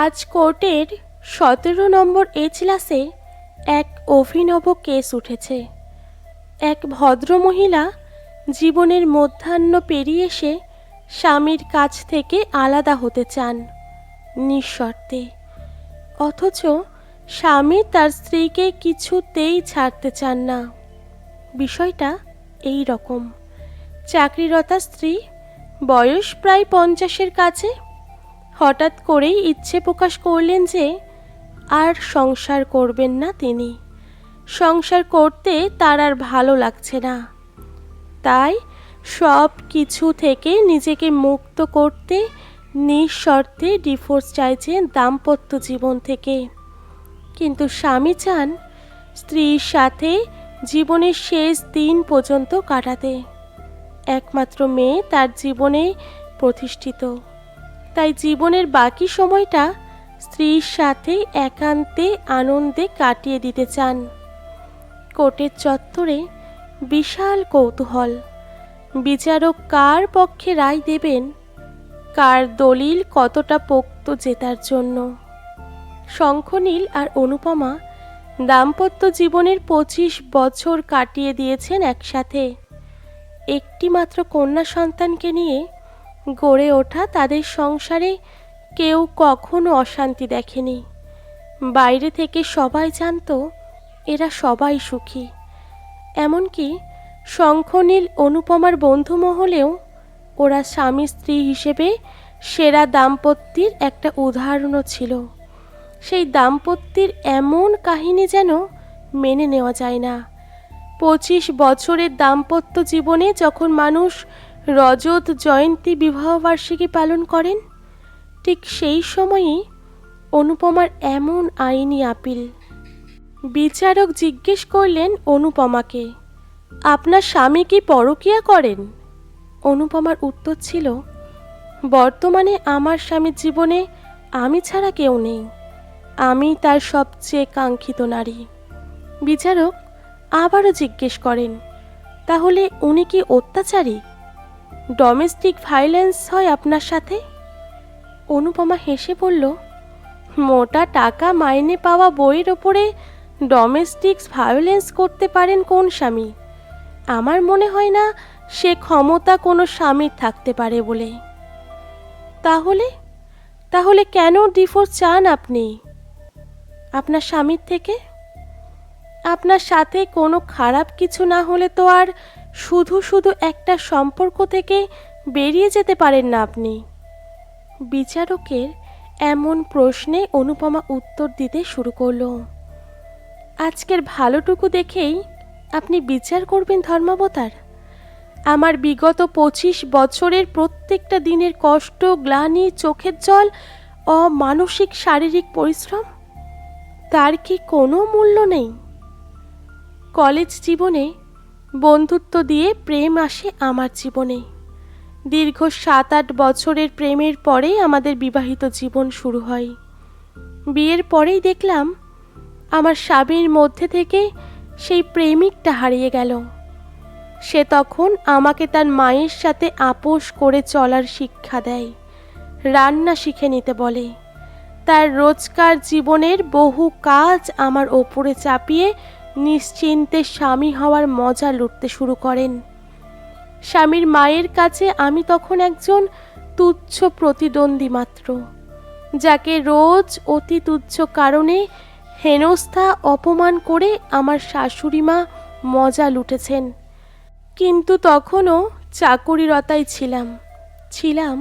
আজ কোর্টের সতেরো নম্বর এজলাসে এক অভিনব কেস উঠেছে। এক ভদ্রমহিলা জীবনের মধ্যাহ্ন পেরিয়ে এসে স্বামীর কাছ থেকে আলাদা হতে চান, নিঃশর্তে। অথচ স্বামী তার স্ত্রীকে কিছুতেই ছাড়তে চান না। বিষয়টা এই রকম। চাকরিরতা স্ত্রী বয়স প্রায় পঞ্চাশের কাছে হঠাৎ করেই ইচ্ছে প্রকাশ করলেন যে আর সংসার করবেন না তিনি। সংসার করতে তার আর ভালো লাগছে না। তাই সব কিছু থেকে নিজেকে মুক্ত করতে নিঃশর্তে ডিভোর্স চাইছেন দাম্পত্য জীবন থেকে। কিন্তু স্বামী চান স্ত্রীর সাথে জীবনের শেষ দিন পর্যন্ত কাটাতে। একমাত্র মেয়ে তার জীবনে প্রতিষ্ঠিত। তাই জীবনের বাকি সময়টা স্ত্রীর সাথে একান্তে আনন্দে কাটিয়ে দিতে চান। কোর্টের চত্বরে বিশাল কৌতূহল। বিচারক কার পক্ষে রায় দেবেন? কার দলিল কতটা পোক্ত জেতার জন্য? শঙ্খনীল আর অনুপমা দাম্পত্য জীবনের পঁচিশ বছর কাটিয়ে দিয়েছেন একসাথে। একটিমাত্র কন্যা সন্তানকে নিয়ে গড়ে ওঠা তাদের সংসারে কেউ কখনো অশান্তি দেখেনি। বাইরে থেকে সবাই জানতো, এরা সবাই সুখী। এমনকি শঙ্খনীল অনুপমার বন্ধু মহলেও ওরা স্বামী স্ত্রী হিসেবে সেরা দাম্পত্যের একটা উদাহরণও ছিল। সেই দাম্পত্যের এমন কাহিনী যেন মেনে নেওয়া যায় না। পঁচিশ বছরের দাম্পত্য জীবনে যখন মানুষ রজত জয়ন্তী বিবাহবার্ষিকী পালন করেন। ঠিক সেই সময়ই অনুপমার এমন আইনি আপিল। বিচারক জিজ্ঞেস করলেন অনুপমাকে, আপনার স্বামী কি পরকিয়া করেন? অনুপমার উত্তর ছিল, বর্তমানে আমার স্বামীর জীবনে আমি ছাড়া কেউ নেই। আমি তার সবচেয়ে কাঙ্ক্ষিত নারী। বিচারক আবারও জিজ্ঞেস করেন, তাহলে উনি কি অত্যাচারী? ডোমেস্টিক ভায়োলেন্স হয় আপনার সাথে? অনুপমা হেসে বলল, মোটা টাকা মাইনে পাওয়া বইয়ের ওপরে ডোমেস্টিক্স ভায়োলেন্স করতে পারেন কোন স্বামী? আমার মনে হয় না সে ক্ষমতা কোনো স্বামীর থাকতে পারে বলে। তাহলে? তাহলে কেন ডিভোর্স চান আপনি? আপনার স্বামীর থেকে? আপনার সাথে কোনো খারাপ কিছু না হলে তো আর শুধু শুধু একটা সম্পর্ক থেকে বেরিয়ে যেতে পারেন না আপনি। বিচারকের এমন প্রশ্নে অনুপমা উত্তর দিতে শুরু করল। আজকের ভালোটুকু দেখেই আপনি বিচার করবেন ধর্মাবতার। আমার বিগত পঁচিশ বছরের প্রত্যেকটা দিনের কষ্ট, গ্লানি, চোখের জল ও মানসিক শারীরিক পরিশ্রম, তার কি কোনো মূল্য নেই? কলেজ জীবনে বন্ধুত্ব দিয়ে প্রেম আসে আমার জীবনে। দীর্ঘ সাত আট বছরের প্রেমের পরে আমাদের বিবাহিত জীবন শুরু হয়। বিয়ের পরেই দেখলাম, আমার স্বামীর মধ্যে থেকে সেই প্রেমিকটা হারিয়ে গেল। সে তখন আমাকে তার মায়ের সাথে আপোষ করে চলার শিক্ষা দেয়। রান্না শিখে নিতে বলে। তার রোজকার জীবনের বহু কাজ আমার ওপরে চাপিয়ে নিশ্চিন্তে স্বামী হওয়ার মজা লুটতে শুরু করেন। স্বামীর মায়ের কাছে আমি তখন একজন তুচ্ছ প্রতিদ্বন্দ্বী মাত্র, যাকে রোজ অতি তুচ্ছ কারণে হেনস্থা, অপমান করে আমার শাশুড়ি মা মজা লুটেছেন। কিন্তু তখনও চাকুরিরতাই ছিলাম ছিলাম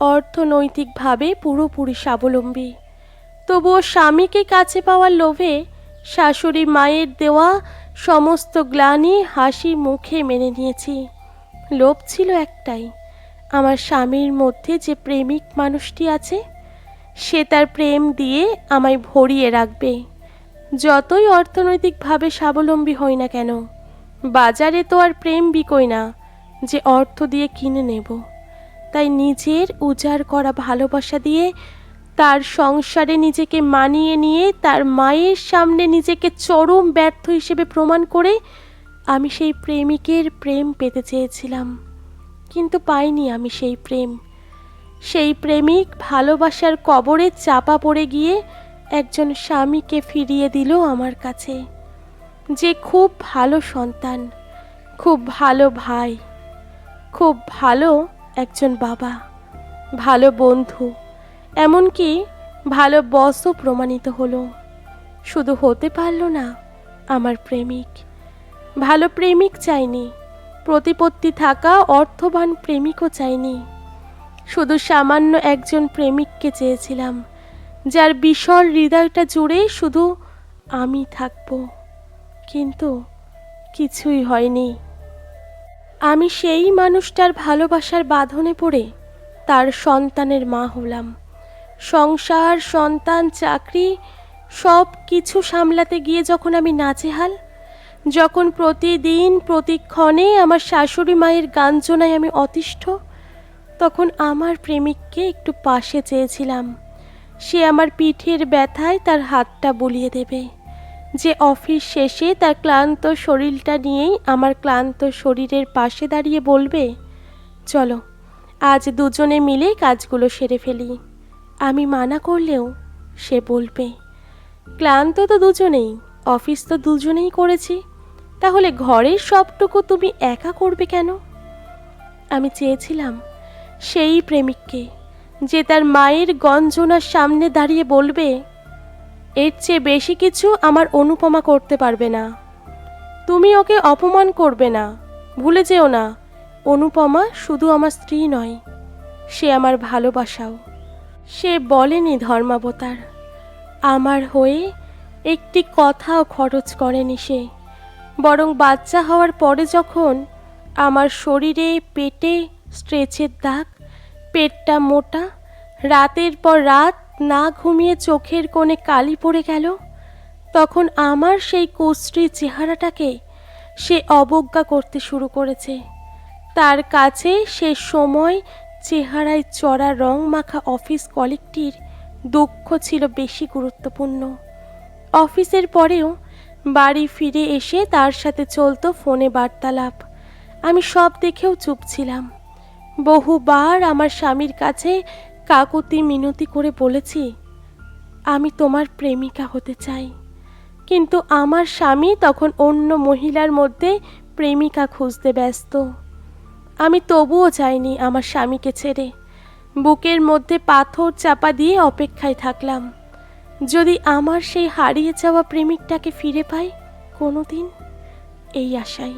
অর্থনৈতিকভাবে পুরোপুরি স্বাবলম্বী। তবুও স্বামীকে কাছে পাওয়ার লোভে শাশুড়ি মায়ের দেওয়া সমস্ত গ্লানি হাসি মুখে মেনে নিয়েছি। লোভ ছিল একটাই। আমার স্বামীর মধ্যে যে প্রেমিক মানুষটি আছে, সে তার প্রেম দিয়ে আমায় ভরিয়ে রাখবে। যতই অর্থনৈতিকভাবে স্বাবলম্বী হই না কেন, বাজারে তো আর প্রেম বিকই না, যে অর্থ দিয়ে কিনে নেব। তাই নিজের উজাড় করা ভালোবাসা দিয়ে তার সংসারে নিজেকে মানিয়ে নিয়ে তার মায়ের সামনে নিজেকে চরম ব্যর্থ হিসেবে প্রমাণ করে আমি সেই প্রেমিকের প্রেম পেতে চেয়েছিলাম। কিন্তু পাইনি আমি সেই প্রেম। সেই প্রেমিক ভালোবাসার কবরে চাপা পড়ে গিয়ে একজন স্বামীকে ফিরিয়ে দিল আমার কাছে। যে খুব ভালো সন্তান, খুব ভালো ভাই, খুব ভালো একজন বাবা, ভালো বন্ধু। এমনকি ভালো বসও প্রমাণিত হলো। শুধু হতে পারল না আমার প্রেমিক। ভালো প্রেমিক চাইনি, প্রতিপত্তি থাকা অর্থবান প্রেমিকও চাইনি। শুধু সামান্য একজন প্রেমিককে চেয়েছিলাম, যার বিশাল হৃদয়টা জুড়ে শুধু আমি থাকব। কিন্তু কিছুই হয়নি। আমি সেই মানুষটার ভালোবাসার বাঁধনে পড়ে তার সন্তানের মা হলাম। সংসার, সন্তান, চাকরি, সব কিছু সামলাতে গিয়ে যখন আমি নাচেহাল যখন প্রতিদিন, প্রতিক্ষণে আমার শাশুড়ি মায়ের গাঞ্জনায় আমি অতিষ্ঠ, তখন আমার প্রেমিককে একটু পাশে চেয়েছিলাম। সে আমার পিঠের ব্যথায় তার হাতটা বুলিয়ে দেবে। যে অফিস শেষে তার ক্লান্ত শরীরটা নিয়েই আমার ক্লান্ত শরীরের পাশে দাঁড়িয়ে বলবে, চলো, আজ দুজনে মিলে কাজগুলো সেরে ফেলি। আমি মানা করলেও সে বলবে, ক্লান্ত তো দুজনেই, অফিস তো দুজনেই করেছি, তাহলে ঘরের সবটুকু তুমি একা করবে কেন? আমি চেয়েছিলাম সেই প্রেমিককে, যে তার মায়ের গঞ্জনার সামনে দাঁড়িয়ে বলবে, এর চেয়ে বেশি কিছু আমার অনুপমা করতে পারবে না। তুমি ওকে অপমান করবে না, ভুলে যেও না, অনুপমা শুধু আমার স্ত্রী নয়, সে আমার ভালোবাসাও। সে বলেনি ধর্মাবতার। আমার হয়ে একটি কথাও খরচ করেনি সে। বরং বাচ্চা হওয়ার পরে যখন আমার শরীরে পেটে স্ট্রেচের দাগ, পেটটা মোটা, রাতের পর রাত না ঘুমিয়ে চোখের কোণে কালি পড়ে গেল, তখন আমার সেই কুশ্রী চেহারাটাকে সে অবজ্ঞা করতে শুরু করেছে। তার কাছে সে সময় চেহারায় চড়া রং মাখা অফিস কলিগটির দুঃখ ছিল বেশি গুরুত্বপূর্ণ। অফিসের পরেও বাড়ি ফিরে এসে তার সাথে চলতো ফোনে বার্তালাপ। আমি সব দেখেও চুপ ছিলাম। বহুবার আমার স্বামীর কাছে কাকুতি মিনতি করে বলেছি, আমি তোমার প্রেমিকা হতে চাই। কিন্তু আমার স্বামী তখন অন্য মহিলার মধ্যে প্রেমিকা খুঁজতে ব্যস্ত। আমি তবুও চাইনি আমার স্বামীকে ছেড়ে। বুকের মধ্যে পাথর চাপা দিয়ে অপেক্ষায় থাকলাম। যদি আমার সেই হারিয়ে যাওয়া প্রেমিকটাকে ফিরে পাই কোনো দিন এই আশাই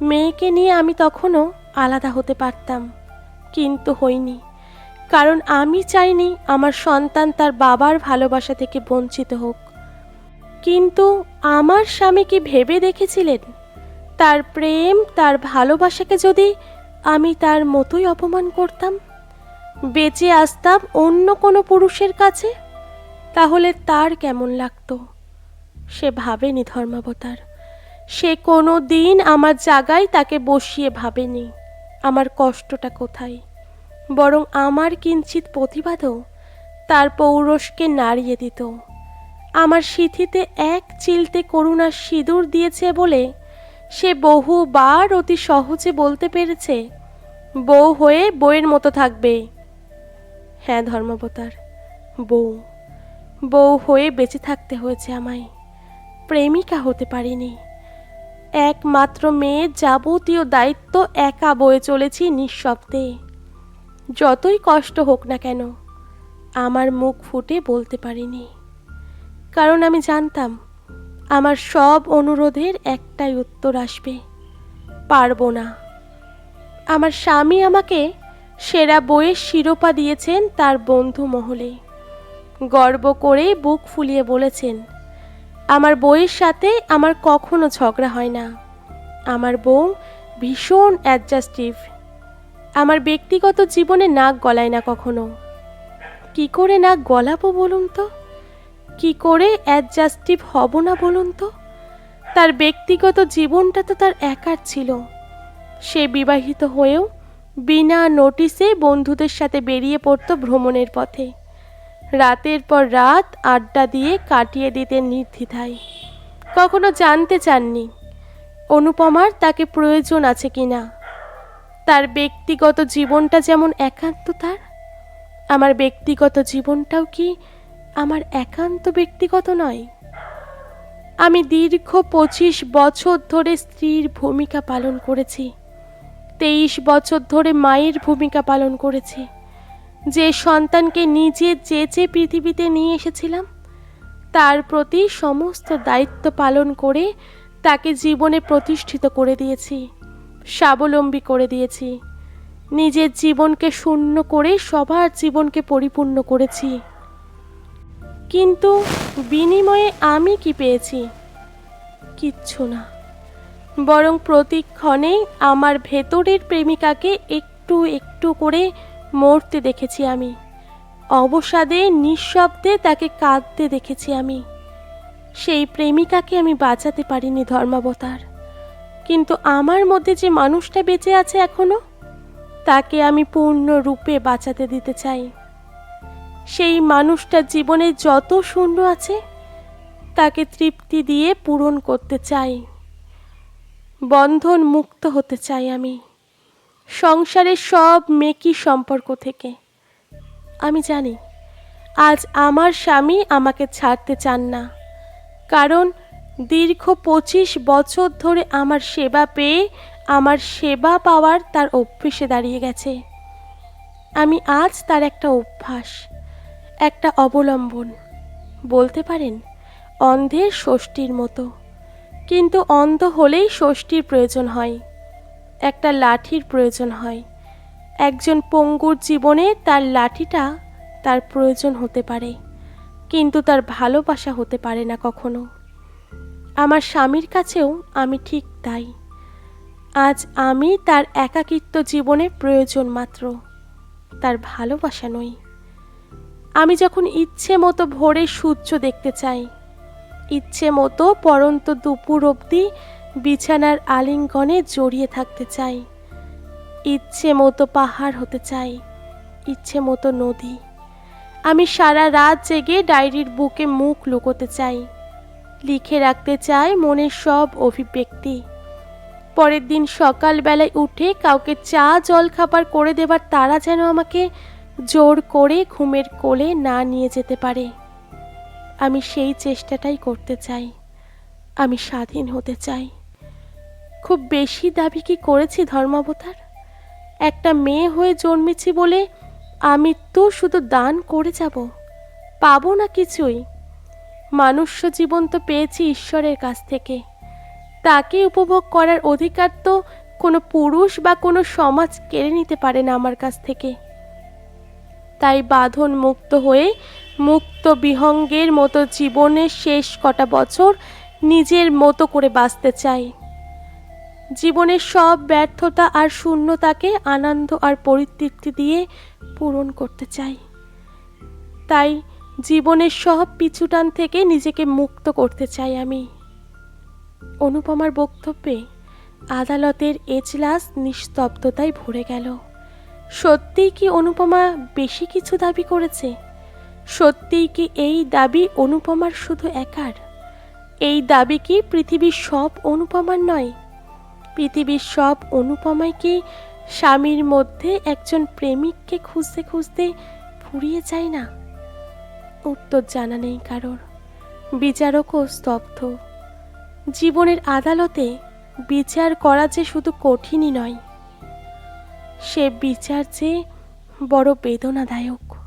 মেয়েকে নিয়ে আমি তখনও আলাদা হতে পারতাম, কিন্তু হইনি। কারণ আমি চাইনি আমার সন্তান তার বাবার ভালোবাসা থেকে বঞ্চিত হোক। কিন্তু আমার স্বামী কি ভেবে দেখেছিলেন? তার প্রেম, তার ভালোবাসাকে যদি আমি তার মতোই অপমান করতাম, বেঁচে আসতাম অন্য কোনো পুরুষের কাছে, তাহলে তার কেমন লাগতো? সে ভাবেনি ধর্মাবতার। সে কোনো দিন আমার জায়গায় তাকে বসিয়ে ভাবেনি। আমার কষ্টটা কোথায়? বরং আমার কিঞ্চিত প্রতিবাদও তার পৌরসকে নাড়িয়ে দিত। আমার সিথিতে এক চিলতে করুণার সিঁদুর দিয়েছে বলে সে বহুবার অতি সহজে বলতে পেরেছে, বউ হয়ে বউয়ের মতো থাকবে। হ্যাঁ ধর্মাবতার, বউ বউ হয়ে বেঁচে থাকতে হয়েছে আমায়। প্রেমিকা হতে পারিনি। একমাত্র মেয়ে যাবতীয় দায়িত্ব একা বয়ে চলেছি নিঃশব্দে। যতই কষ্ট হোক না কেন, আমার মুখ ফুটে বলতে পারিনি। কারণ আমি জানতাম আমার সব অনুরোধের একটাই উত্তর আসবে। পারব না। আমার স্বামী আমাকে সেরা বইয়ের শিরোপা দিয়েছেন তার বন্ধু মহলে। গর্ব করে বুক ফুলিয়ে বলেছেন, আমার বইয়ের সাথে আমার কখনো ঝগড়া হয় না। আমার বউ ভীষণ অ্যাডজাস্টিভ আমার ব্যক্তিগত জীবনে নাক গলায় না কখনো। কি করে নাক গলাবো বলুন তো? কি করে অ্যাডজাস্টিভ হব না বলুন তো? তার ব্যক্তিগত জীবনটা তো তার একার ছিল। সে বিবাহিত হয়েও বিনা নোটিসে বন্ধুদের সাথে বেরিয়ে পড়ত ভ্রমণের পথে। রাতের পর রাত আড্ডা দিয়ে কাটিয়ে দিতে নির্দ্বিধায়। কখনো জানতে চাননি অনুপমার তাকে প্রয়োজন আছে কি না। তার ব্যক্তিগত জীবনটা যেমন একান্ত তার, আমার ব্যক্তিগত জীবনটাও কি আমার একান্ত ব্যক্তিগত নয়। আমি দীর্ঘ পঁচিশ বছর ধরে স্ত্রীর ভূমিকা পালন করেছি। তেইশ বছর ধরে মায়ের ভূমিকা পালন করেছি। যে সন্তানকে নিজে চেচে পৃথিবীতে নিয়ে এসেছিলাম, তার প্রতি সমস্ত দায়িত্ব পালন করে তাকে জীবনে প্রতিষ্ঠিত করে দিয়েছি, স্বাবলম্বী করে দিয়েছি। নিজের জীবনকে শূন্য করে সবার জীবনকে পরিপূর্ণ করেছি। কিন্তু বিনিময়ে আমি কি পেয়েছি? কিচ্ছু না। বরং প্রতিক্ষণেই আমার ভেতরের প্রেমিকাকে একটু একটু করে মরতে দেখেছি আমি। অবসাদে, নিঃশব্দে তাকে কাঁদতে দেখেছি আমি। সেই প্রেমিকাকে আমি বাঁচাতে পারিনি ধর্মাবতার। কিন্তু আমার মধ্যে যে মানুষটা বেঁচে আছে এখনও, তাকে আমি পূর্ণরূপে বাঁচাতে দিতে চাই। সেই মানুষটার জীবনে যত শূন্য আছে, তাকে তৃপ্তি দিয়ে পূরণ করতে চাই। বন্ধন মুক্ত হতে চাই আমি। সংসারের সব মেকি সম্পর্ক থেকে। আমি জানি, আজ আমার স্বামী আমাকে ছাড়তে চান না। কারণ দীর্ঘ পঁচিশ বছর ধরে আমার সেবা পেয়ে আমার সেবা পাওয়ার তার অভ্যেসে দাঁড়িয়ে গেছে। আমি আজ তার একটা অভ্যাস। একটা অবলম্বন। বলতে পারেন, অন্ধের ষষ্ঠীর মতো। কিন্তু অন্ধ হলেই ষষ্ঠীর প্রয়োজন হয়। একটা লাঠির প্রয়োজন হয়। একজন পঙ্গুর জীবনে তার লাঠিটা তার প্রয়োজন হতে পারে, কিন্তু তার ভালোবাসা হতে পারে না কখনো। আমার স্বামীর কাছেও আমি ঠিক তাই। আজ আমি তার একাকিত্ব জীবনে প্রয়োজন মাত্র। তার ভালোবাসা নই। আমি যখন ইচ্ছে মতো ভোরে সূর্য দেখতে চাই, ইচ্ছে মতো পরন্ত দুপুর অবধি বিছানার আলিঙ্গনে জড়িয়ে থাকতে চাই, ইচ্ছে মতো পাহাড় হতে চাই, ইচ্ছে মতো নদী। আমি সারা রাত জেগে ডায়েরির বুকে মুখ লুকোতে চাই, লিখে রাখতে চাই মনের সব অভিব্যক্তি। পরের দিন সকালবেলায় উঠে কাউকে চা জল খাবার করে দেবার তারা যেন আমাকে জোর করে ঘুমের কোলে না নিয়ে যেতে পারে। আমি সেই চেষ্টাটাই করতে চাই। আমি স্বাধীন হতে চাই। খুব বেশি দাবি কি করেছি ধর্মাবতার? একটা মেয়ে হয়ে জন্মেছি বলে আমি তো শুধু দান করে যাব। পাবো না কিছুই। মানুষ্য জীবন তো পেয়েছি ঈশ্বরের কাছ থেকে। তাকে উপভোগ করার অধিকার তো কোনো পুরুষ বা কোনো সমাজ কেড়ে নিতে পারে না আমার কাছ থেকে। তাই বাঁধন মুক্ত হয়ে মুক্ত বিহঙ্গের মতো জীবনের শেষ কটা বছর নিজের মতো করে বাঁচতে চাই। জীবনের সব ব্যর্থতা আর শূন্যতাকে আনন্দ আর পরিতৃপ্তি দিয়ে পূরণ করতে চাই। তাই জীবনের সব পিছুটান থেকে নিজেকে মুক্ত করতে চাই আমি। অনুপমার বক্তব্যে আদালতের এজলাস নিস্তব্ধতায় ভরে গেল। সত্যিই কি অনুপমা বেশি কিছু দাবি করেছে? সত্যিই কি এই দাবি অনুপমার শুধু একার? এই দাবি কি পৃথিবীর সব অনুপমার নয়? পৃথিবীর সব অনুপমায় কি স্বামীর মধ্যে একজন প্রেমিককে খুঁজতে খুঁজতে ফুরিয়ে যায় না? উত্তর জানা নেই কারোর। বিচারকও স্তব্ধ। জীবনের আদালতে বিচার করা যে শুধু কঠিনই নয় সে বিচার যে বড় বেদনাদায়ক।